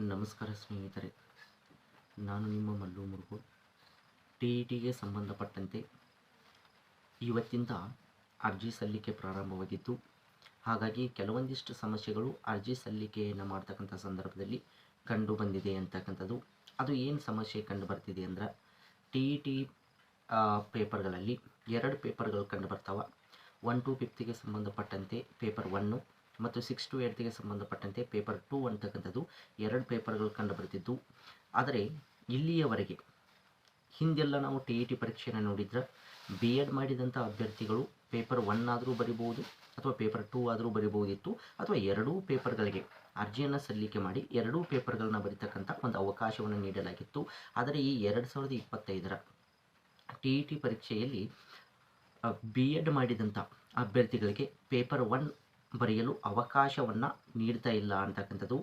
ನಮಸ್ಕಾರ ಸ್ನೇಹಿತರೆ. ನಾನು ನಿಮ್ಮ ಮಲ್ಲು ಮುರುಗು. ಟಿ ಇ ಟಿಗೆ ಸಂಬಂಧಪಟ್ಟಂತೆ ಇವತ್ತಿಂದ ಅರ್ಜಿ ಸಲ್ಲಿಕೆ ಪ್ರಾರಂಭವಾಗಿದ್ದು ಹಾಗಾಗಿ ಕೆಲವೊಂದಿಷ್ಟು ಸಮಸ್ಯೆಗಳು ಅರ್ಜಿ ಸಲ್ಲಿಕೆಯನ್ನು ಮಾಡ್ತಕ್ಕಂಥ ಸಂದರ್ಭದಲ್ಲಿ ಕಂಡು ಬಂದಿದೆ ಅಂತಕ್ಕಂಥದ್ದು. ಅದು ಏನು ಸಮಸ್ಯೆ ಕಂಡು ಬರ್ತಿದೆ ಅಂದ್ರೆ ಟಿ ಇ ಟಿ ಪೇಪರ್ಗಳಲ್ಲಿ ಎರಡು ಪೇಪರ್ಗಳು ಕಂಡು ಬರ್ತಾವೆ. ಒನ್ ಟು ಫಿಫ್ತಿಗೆ ಸಂಬಂಧಪಟ್ಟಂತೆ ಪೇಪರ್ ಒನ್ನು ಮತ್ತು ಸಿಕ್ಸ್ ಟು ಏಟ್ಗೆ ಸಂಬಂಧಪಟ್ಟಂತೆ ಪೇಪರ್ ಟು ಅಂತಕ್ಕಂಥದ್ದು ಎರಡು ಪೇಪರ್ಗಳು ಕಂಡು ಬರ್ತಿದ್ದು ಆದರೆ ಇಲ್ಲಿಯವರೆಗೆ ಹಿಂದೆಲ್ಲ ನಾವು ಟಿ ಇ ಟಿ ಪರೀಕ್ಷೆಯನ್ನು ನೋಡಿದ್ರೆ ಬಿ ಎಡ್ ಮಾಡಿದಂಥ ಅಭ್ಯರ್ಥಿಗಳು ಪೇಪರ್ ಒನ್ ಆದರೂ ಬರಿಬೋದು ಅಥವಾ ಪೇಪರ್ ಟೂ ಆದರೂ ಬರಿಬೋದಿತ್ತು ಅಥವಾ ಎರಡೂ ಪೇಪರ್ಗಳಿಗೆ ಅರ್ಜಿಯನ್ನು ಸಲ್ಲಿಕೆ ಮಾಡಿ ಎರಡೂ ಪೇಪರ್ಗಳನ್ನ ಬರಿತಕ್ಕಂಥ ಒಂದು ಅವಕಾಶವನ್ನು ನೀಡಲಾಗಿತ್ತು. ಆದರೆ ಈ ಎರಡು ಸಾವಿರದ ಇಪ್ಪತ್ತೈದರ ಟಿ ಇ ಟಿ ಪರೀಕ್ಷೆಯಲ್ಲಿ ಬಿ ಎಡ್ ಮಾಡಿದಂಥ ಅಭ್ಯರ್ಥಿಗಳಿಗೆ ಪೇಪರ್ ಒನ್ ಬರೆಯಲು ಅವಕಾಶವನ್ನು ನೀಡ್ತಾ ಇಲ್ಲ ಅಂತಕ್ಕಂಥದ್ದು.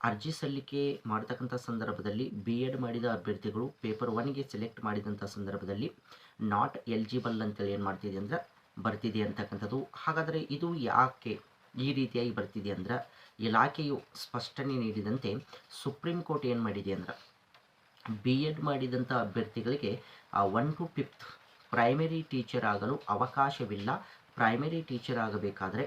ಅರ್ಜಿ ಸಲ್ಲಿಕೆ ಮಾಡ್ತಕ್ಕಂಥ ಸಂದರ್ಭದಲ್ಲಿ ಬಿ ಎಡ್ ಮಾಡಿದ ಅಭ್ಯರ್ಥಿಗಳು ಪೇಪರ್ ಒನ್ಗೆ ಸೆಲೆಕ್ಟ್ ಮಾಡಿದಂಥ ಸಂದರ್ಭದಲ್ಲಿ ನಾಟ್ ಎಲಿಜಿಬಲ್ ಅಂತೇಳಿ ಏನು ಮಾಡ್ತಿದೆ ಅಂದರೆ ಬರ್ತಿದೆ ಅಂತಕ್ಕಂಥದ್ದು. ಹಾಗಾದರೆ ಇದು ಯಾಕೆ ಈ ರೀತಿಯಾಗಿ ಬರ್ತಿದೆ ಅಂದ್ರೆ ಇಲಾಖೆಯು ಸ್ಪಷ್ಟನೆ ನೀಡಿದಂತೆ ಸುಪ್ರೀಂ ಕೋರ್ಟ್ ಏನು ಮಾಡಿದೆ ಅಂದ್ರೆ ಬಿ ಎಡ್ ಮಾಡಿದಂಥ ಅಭ್ಯರ್ಥಿಗಳಿಗೆ one to fifth primary teacher ಆಗಲು ಅವಕಾಶವಿಲ್ಲ. ಪ್ರೈಮರಿ ಟೀಚರ್ ಆಗಬೇಕಾದ್ರೆ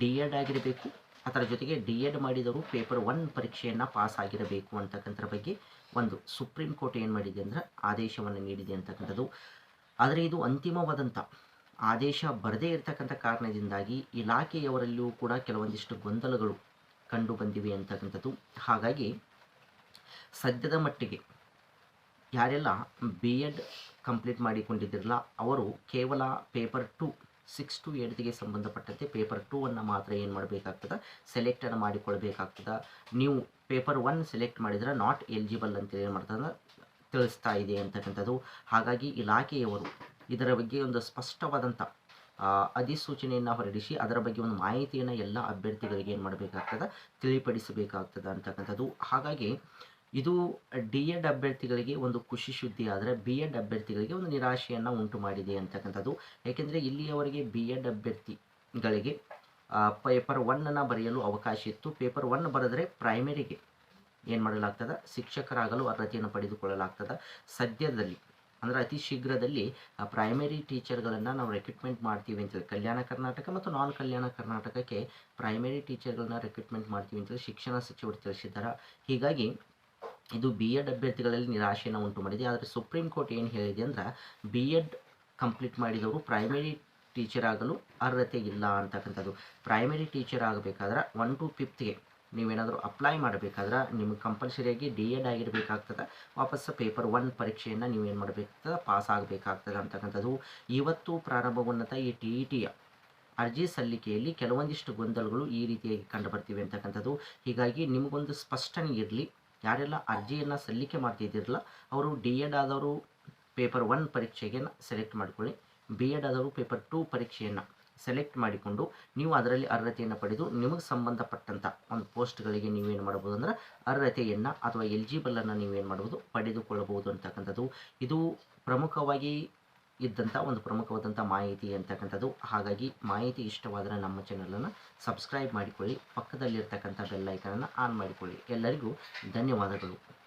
ಡಿ ಎಡ್ ಆಗಿರಬೇಕು. ಅದರ ಜೊತೆಗೆ ಡಿ ಎಡ್ ಮಾಡಿದವರು ಪೇಪರ್ ಒನ್ ಪರೀಕ್ಷೆಯನ್ನು ಪಾಸ್ ಆಗಿರಬೇಕು ಅಂತಕ್ಕಂಥದ್ರ ಬಗ್ಗೆ ಒಂದು ಸುಪ್ರೀಂ ಕೋರ್ಟ್ ಏನು ಮಾಡಿದೆ ಅಂದ್ರೆ ಆದೇಶವನ್ನು ನೀಡಿದೆ ಅಂತಕ್ಕಂಥದ್ದು. ಆದರೆ ಇದು ಅಂತಿಮವಾದಂಥ ಆದೇಶ ಬರದೇ ಇರತಕ್ಕಂಥ ಕಾರಣದಿಂದಾಗಿ ಇಲಾಖೆಯವರಲ್ಲಿಯೂ ಕೂಡ ಕೆಲವೊಂದಿಷ್ಟು ಗೊಂದಲಗಳು ಕಂಡು ಬಂದಿವೆ ಅಂತಕ್ಕಂಥದ್ದು. ಹಾಗಾಗಿ ಸದ್ಯದ ಮಟ್ಟಿಗೆ ಯಾರೆಲ್ಲ ಬಿ ಎಡ್ ಕಂಪ್ಲೀಟ್ ಮಾಡಿಕೊಂಡಿದ್ದಿರಲ್ಲ, ಅವರು ಕೇವಲ ಪೇಪರ್ ಟು ಸಿಕ್ಸ್ ಟು ಏಟ್ಗೆ ಸಂಬಂಧಪಟ್ಟಂತೆ ಪೇಪರ್ ಟೂ ಅನ್ನು ಮಾತ್ರ ಏನು ಮಾಡಬೇಕಾಗ್ತದೆ? ಸೆಲೆಕ್ಟನ್ನು ಮಾಡಿಕೊಳ್ಬೇಕಾಗ್ತದೆ. ನೀವು ಪೇಪರ್ ಒನ್ ಸೆಲೆಕ್ಟ್ ಮಾಡಿದ್ರೆ ನಾಟ್ ಎಲಿಜಿಬಲ್ ಅಂತ ಏನು ಮಾಡ್ತದೆ ತಿಳಿಸ್ತಾ ಇದೆ ಅಂತಕ್ಕಂಥದ್ದು. ಹಾಗಾಗಿ ಇಲಾಖೆಯವರು ಇದರ ಬಗ್ಗೆ ಒಂದು ಸ್ಪಷ್ಟವಾದಂಥ ಅಧಿಸೂಚನೆಯನ್ನು ಹೊರಡಿಸಿ ಅದರ ಬಗ್ಗೆ ಒಂದು ಮಾಹಿತಿಯನ್ನು ಎಲ್ಲ ಅಭ್ಯರ್ಥಿಗಳಿಗೆ ಏನು ಮಾಡಬೇಕಾಗ್ತದೆ? ತಿಳಿಪಡಿಸಬೇಕಾಗ್ತದೆ ಅಂತಕ್ಕಂಥದ್ದು. ಹಾಗಾಗಿ ಇದು ಡಿ ಎಡ್ ಅಭ್ಯರ್ಥಿಗಳಿಗೆ ಒಂದು ಖುಷಿ ಸುದ್ದಿ ಆದರೆ ಬಿ ಎಡ್ ಅಭ್ಯರ್ಥಿಗಳಿಗೆ ಒಂದು ನಿರಾಶೆಯನ್ನು ಉಂಟು ಮಾಡಿದೆ ಅಂತಕ್ಕಂಥದ್ದು. ಏಕೆಂದರೆ ಇಲ್ಲಿಯವರೆಗೆ ಬಿ ಎಡ್ ಅಭ್ಯರ್ಥಿಗಳಿಗೆ ಪೇಪರ್ ಒನ್ನನ್ನು ಬರೆಯಲು ಅವಕಾಶ ಇತ್ತು. ಪೇಪರ್ ಒನ್ ಬರೆದರೆ ಪ್ರೈಮರಿಗೆ ಏನು ಮಾಡಲಾಗ್ತದೆ? ಶಿಕ್ಷಕರಾಗಲು ಅರ್ಹತೆಯನ್ನು ಪಡೆದುಕೊಳ್ಳಲಾಗ್ತದೆ. ಸದ್ಯದಲ್ಲಿ, ಅಂದರೆ ಅತಿ ಶೀಘ್ರದಲ್ಲಿ ಪ್ರೈಮರಿ ಟೀಚರ್ಗಳನ್ನು ನಾವು ರೆಕ್ರೂಟ್ಮೆಂಟ್ ಮಾಡ್ತೀವಿ ಅಂತೇಳಿ ಕಲ್ಯಾಣ ಕರ್ನಾಟಕ ಮತ್ತು ನಾನ್ ಕಲ್ಯಾಣ ಕರ್ನಾಟಕಕ್ಕೆ ಪ್ರೈಮರಿ ಟೀಚರ್ಗಳನ್ನ ರೆಕ್ರೂಟ್ಮೆಂಟ್ ಮಾಡ್ತೀವಿ ಅಂತೇಳಿ ಶಿಕ್ಷಣ ಸಚಿವರು ತಿಳಿಸಿದ್ದಾರೆ. ಹೀಗಾಗಿ ಇದು ಬಿ ಎಡ್ ಅಭ್ಯರ್ಥಿಗಳಲ್ಲಿ ನಿರಾಶೆಯನ್ನು ಉಂಟು ಮಾಡಿದೆ. ಆದರೆ ಸುಪ್ರೀಂ ಕೋರ್ಟ್ ಏನು ಹೇಳಿದೆ ಅಂದ್ರೆ ಬಿ ಎಡ್ ಕಂಪ್ಲೀಟ್ ಮಾಡಿದವರು ಪ್ರೈಮರಿ ಟೀಚರ್ ಆಗಲು ಅರ್ಹತೆ ಇಲ್ಲ ಅಂತಕ್ಕಂಥದ್ದು. ಪ್ರೈಮರಿ ಟೀಚರ್ ಆಗಬೇಕಾದ್ರೆ ಒನ್ ಟು ಫಿಫ್ತ್ಗೆ ನೀವೇನಾದರೂ ಅಪ್ಲೈ ಮಾಡಬೇಕಾದ್ರೆ ನಿಮಗೆ ಕಂಪಲ್ಸರಿಯಾಗಿ ಡಿ ಎಡ್ ಆಗಿರಬೇಕಾಗ್ತದೆ. ವಾಪಸ್ ಪೇಪರ್ ಒನ್ ಪರೀಕ್ಷೆಯನ್ನು ನೀವೇನು ಮಾಡಬೇಕಾಗ್ತದೆ? ಪಾಸ್ ಆಗಬೇಕಾಗ್ತದೆ ಅಂತಕ್ಕಂಥದ್ದು. ಇವತ್ತು ಪ್ರಾರಂಭಗೊಂಡಂಥ ಈ ಟಿ ಇ ಟಿಯ ಅರ್ಜಿ ಸಲ್ಲಿಕೆಯಲ್ಲಿ ಕೆಲವೊಂದಿಷ್ಟು ಗೊಂದಲಗಳು ಈ ರೀತಿಯಾಗಿ ಕಂಡುಬರ್ತಿವೆ ಅಂತಕ್ಕಂಥದ್ದು. ಹೀಗಾಗಿ ನಿಮಗೊಂದು ಸ್ಪಷ್ಟನೆ ಇರಲಿ. ಯಾರೆಲ್ಲ ಅರ್ಜಿಯನ್ನು ಸಲ್ಲಿಕೆ ಮಾಡ್ತಿದ್ದಿರಲ್ಲ ಅವರು ಡಿ ಎಡ್ ಆದವರು ಪೇಪರ್ ಒನ್ ಪರೀಕ್ಷೆಗೆ ಸೆಲೆಕ್ಟ್ ಮಾಡಿಕೊಳ್ಳಿ. ಬಿ ಎಡ್ ಆದವರು ಪೇಪರ್ ಟು ಪರೀಕ್ಷೆಯನ್ನು ಸೆಲೆಕ್ಟ್ ಮಾಡಿಕೊಂಡು ನೀವು ಅದರಲ್ಲಿ ಅರ್ಹತೆಯನ್ನು ಪಡೆದು ನಿಮಗೆ ಸಂಬಂಧಪಟ್ಟಂಥ ಒಂದು ಪೋಸ್ಟ್ಗಳಿಗೆ ನೀವೇನು ಮಾಡ್ಬೋದು ಅಂದ್ರೆ ಅರ್ಹತೆಯನ್ನು ಅಥವಾ ಎಲಿಜಿಬಲನ್ನು ನೀವೇನು ಮಾಡ್ಬೋದು ಪಡೆದುಕೊಳ್ಳಬಹುದು ಅಂತಕ್ಕಂಥದ್ದು. ಇದು ಪ್ರಮುಖವಾಗಿ ಇದ್ದಂಥ ಒಂದು ಪ್ರಮುಖವಾದಂಥ ಮಾಹಿತಿ ಅಂತಕ್ಕಂಥದ್ದು. ಹಾಗಾಗಿ ಮಾಹಿತಿ ಇಷ್ಟವಾದರೆ ನಮ್ಮ ಚಾನಲನ್ನು ಸಬ್ಸ್ಕ್ರೈಬ್ ಮಾಡಿಕೊಳ್ಳಿ. ಪಕ್ಕದಲ್ಲಿರ್ತಕ್ಕಂಥ ಬೆಲ್ಲೈಕನನ್ನು ಆನ್ ಮಾಡಿಕೊಳ್ಳಿ. ಎಲ್ಲರಿಗೂ ಧನ್ಯವಾದಗಳು.